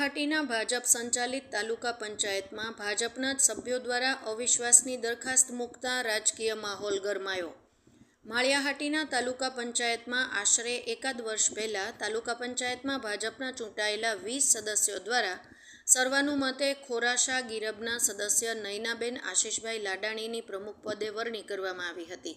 માળિયાહાટીના ભાજપ સંચાલિત તાલુકા પંચાયતમાં ભાજપના જ સભ્યો દ્વારા અવિશ્વાસની દરખાસ્ત મૂકતા રાજકીય માહોલ ગરમાયો. માળિયાહાટીના તાલુકા પંચાયતમાં આશરે એકાદ વર્ષ પહેલાં તાલુકા પંચાયતમાં ભાજપના ચૂંટાયેલા વીસ સદસ્યો દ્વારા સર્વાનુમતે ખોરાશા ગીરબના સદસ્ય નયનાબેન આશીષભાઈ લાડાણીની પ્રમુખ પદે વરણી કરવામાં આવી હતી.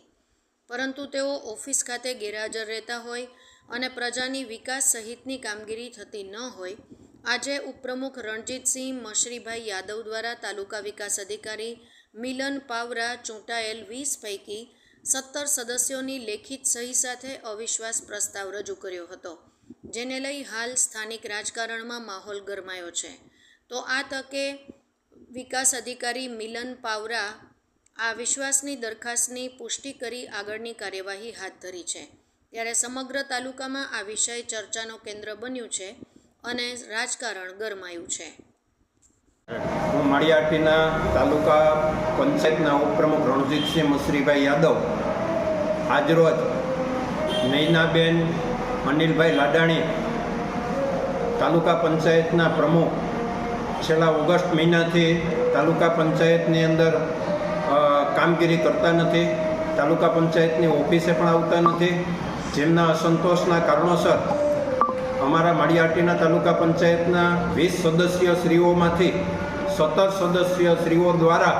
પરંતુ તેઓ ઓફિસ ખાતે ગેરહાજર રહેતા હોય અને પ્રજાની વિકાસ સહિતની કામગીરી થતી ન હોય આજે ઉપપ્રમુખ રણજીતસિંહ મશરીભાઈ યાદવ દ્વારા તાલુકા વિકાસ અધિકારી મિલન પાવરા ચૂંટાયેલ વીસ પૈકી સત્તર સદસ્યોની લેખિત સહી સાથે અવિશ્વાસ પ્રસ્તાવ રજૂ કર્યો હતો, જેને લઈ હાલ સ્થાનિક રાજકારણમાં માહોલ ગરમાયો છે. તો આ તકે વિકાસ અધિકારી મિલન પાવરા આ વિશ્વાસની દરખાસ્તની પુષ્ટિ કરી આગળની કાર્યવાહી હાથ ધરી છે. ત્યારે સમગ્ર તાલુકામાં આ વિષય ચર્ચાનો કેન્દ્ર બન્યું છે. અને રાજકારણ ગરમાયું છે. હું માળિયાટીના તાલુકા પંચાયતના ઉપપ્રમુખ રણજીતસિંહ મસરીભાઈ યાદવ, આજરોજ નૈનાબેન અનિલભાઈ લાડાણી તાલુકા પંચાયતના પ્રમુખ છેલ્લા ઓગસ્ટ મહિનાથી તાલુકા પંચાયતની અંદર કામગીરી કરતા નથી, તાલુકા પંચાયતની ઓફિસે પણ આવતા નથી. જેમના અસંતોષના કારણોસર અમારા માળિયાટીના તાલુકા પંચાયતના વીસ સદસ્ય શ્રીઓમાંથી સત્તર સદસ્ય શ્રીઓ દ્વારા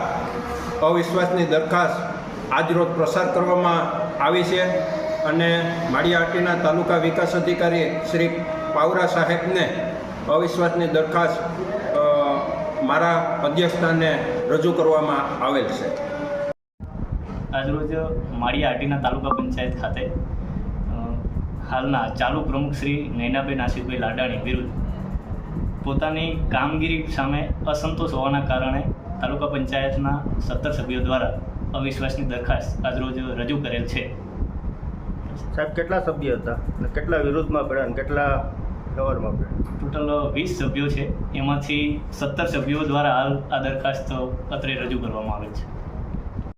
અવિશ્વાસની દરખાસ્ત આજરોજ પ્રસાર કરવામાં આવી છે અને માળિયાટીના તાલુકા વિકાસ અધિકારી શ્રી પાવરા સાહેબને અવિશ્વાસની દરખાસ્ત મારા અધ્યક્ષસ્થાને રજૂ કરવામાં આવેલ છે. આજરોજ માળિયા આટીના તાલુકા પંચાયત ખાતે હાલના ચાલુ પ્રમુખ શ્રી નૈનાબેન આશિષભાઈ લાડાણી વિરુદ્ધ પોતાની કામગીરી સામે અસંતોષ હોવાના કારણે તાલુકા પંચાયતના સત્તર સભ્યો દ્વારા અવિશ્વાસની દરખાસ્ત આજરોજ રજૂ કરેલ છે. સાહેબ કેટલા સભ્ય હતા અને કેટલા વિરોધમાં પડ્યા અને કેટલા ફેવરમાં પડ્યા? ટોટલ વીસ સભ્યો છે. એમાંથી સત્તર સભ્યો દ્વારા હાલ આ દરખાસ્ત અત્રે રજૂ કરવામાં આવેલ છે.